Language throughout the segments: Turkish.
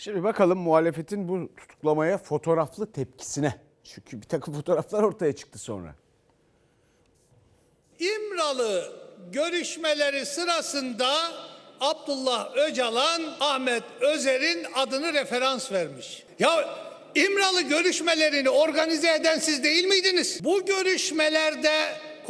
Şimdi bakalım muhalefetin bu tutuklamaya fotoğraflı tepkisine. Çünkü bir takım fotoğraflar ortaya çıktı sonra. İmralı görüşmeleri sırasında Abdullah Öcalan Ahmet Özer'in adını referans vermiş. Ya İmralı görüşmelerini organize eden siz değil miydiniz? Bu görüşmelerde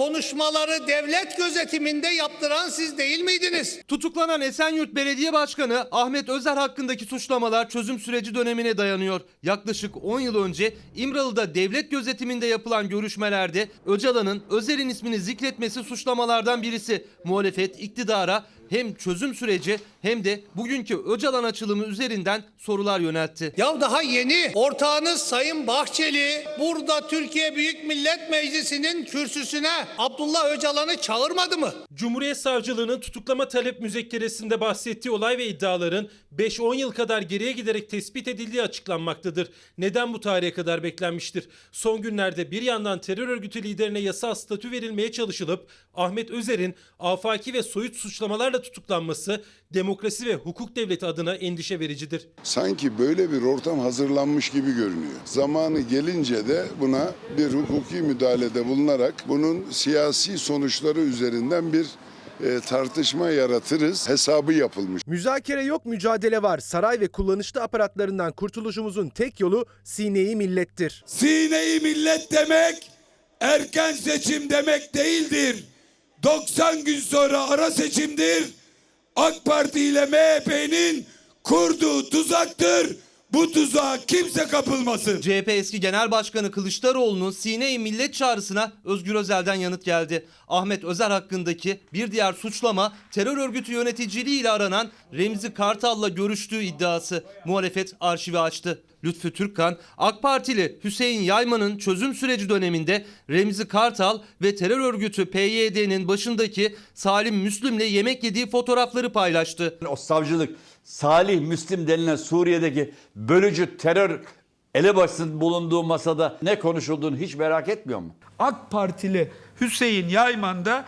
konuşmaları devlet gözetiminde yaptıran siz değil miydiniz? Tutuklanan Esenyurt Belediye Başkanı Ahmet Özer hakkındaki suçlamalar çözüm süreci dönemine dayanıyor. Yaklaşık 10 yıl önce İmralı'da devlet gözetiminde yapılan görüşmelerde Öcalan'ın Özer'in ismini zikretmesi suçlamalardan birisi. Muhalefet iktidara hem çözüm süreci hem de bugünkü Öcalan açılımı üzerinden sorular yöneltti. Ya daha yeni ortağınız Sayın Bahçeli burada Türkiye Büyük Millet Meclisi'nin kürsüsüne Abdullah Öcalan'ı çağırmadı mı? Cumhuriyet Savcılığı'nın tutuklama talep müzekkeresinde bahsettiği olay ve iddiaların 5-10 yıl kadar geriye giderek tespit edildiği açıklanmaktadır. Neden bu tarihe kadar beklenmiştir? Son günlerde bir yandan terör örgütü liderine yasal statü verilmeye çalışılıp Ahmet Özer'in afaki ve soyut suçlamalarla tutuklanması demokrasi ve hukuk devleti adına endişe vericidir. sanki böyle bir ortam hazırlanmış gibi görünüyor. Zamanı gelince de buna bir hukuki müdahalede bulunarak bunun siyasi sonuçları üzerinden bir e, tartışma yaratırız hesabı yapılmış. Müzakere yok mücadele var. Saray ve kullanışlı aparatlarından kurtuluşumuzun tek yolu sineyi millettir. Sineyi millet demek erken seçim demek değildir. 90 gün sonra ara seçimdir. AK Parti ile MHP'nin kurduğu tuzaktır. Bu tuzağa kimse kapılmasın. CHP eski Genel Başkanı Kılıçdaroğlu'nun Sine-i Millet çağrısına Özgür Özel'den yanıt geldi. Ahmet Özer hakkındaki bir diğer suçlama terör örgütü yöneticiliği ile aranan Remzi Kartal'la görüştüğü iddiası. Muhalefet arşivi açtı. Lütfü Türkkan, AK Partili Hüseyin Yayman'ın çözüm süreci döneminde Remzi Kartal ve terör örgütü PYD'nin başındaki Salim Müslüm'le yemek yediği fotoğrafları paylaştı. o savcılık Salih Müslim denilen Suriye'deki bölücü terör elebaşının bulunduğu masada ne konuşulduğunu hiç merak etmiyor mu? AK Partili Hüseyin Yayman da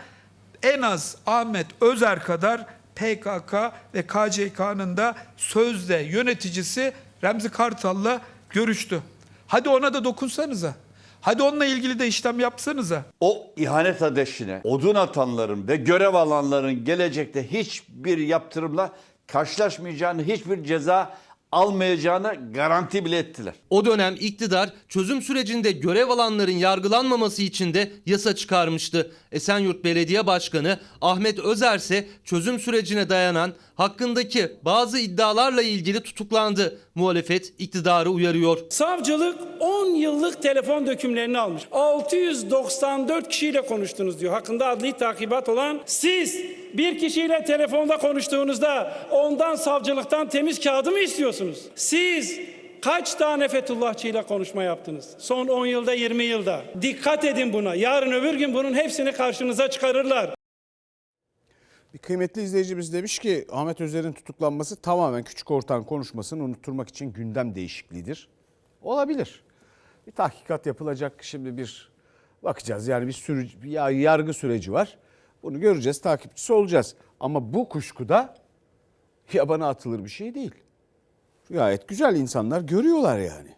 en az Ahmet Özer kadar PKK ve KCK'nın da sözde yöneticisi Remzi Kartal'la görüştü. Hadi ona da dokunsanıza. Hadi onunla ilgili de işlem yapsanıza. O ihanet ateşine odun atanların ve görev alanların gelecekte hiçbir yaptırımla karşılaşmayacağını, hiçbir ceza almayacağını garanti bile ettiler. O dönem iktidar çözüm sürecinde görev alanların yargılanmaması için de yasa çıkarmıştı. Esenyurt Belediye Başkanı Ahmet Özer ise çözüm sürecine dayanan hakkındaki bazı iddialarla ilgili tutuklandı. Muhalefet iktidarı uyarıyor. Savcılık 10 yıllık telefon dökümlerini almış. 694 kişiyle konuştunuz diyor. Hakkında adli takibat olan siz bir kişiyle telefonda konuştuğunuzda ondan savcılıktan temiz kağıdı mı istiyorsunuz? Siz kaç tane Fethullahçıyla konuşma yaptınız? Son 10 yılda 20 yılda. Dikkat edin buna. Yarın öbür gün bunun hepsini karşınıza çıkarırlar. Bir kıymetli izleyicimiz demiş ki Ahmet Özer'in tutuklanması tamamen küçük ortağın konuşmasını unutturmak için gündem değişikliğidir. Olabilir. Bir tahkikat yapılacak şimdi bir bakacağız. Yani bir sürü bir ya- yargı süreci var. Bunu göreceğiz, takipçisi olacağız. Ama bu kuşkuda yabana atılır bir şey değil. Gayet güzel insanlar görüyorlar yani.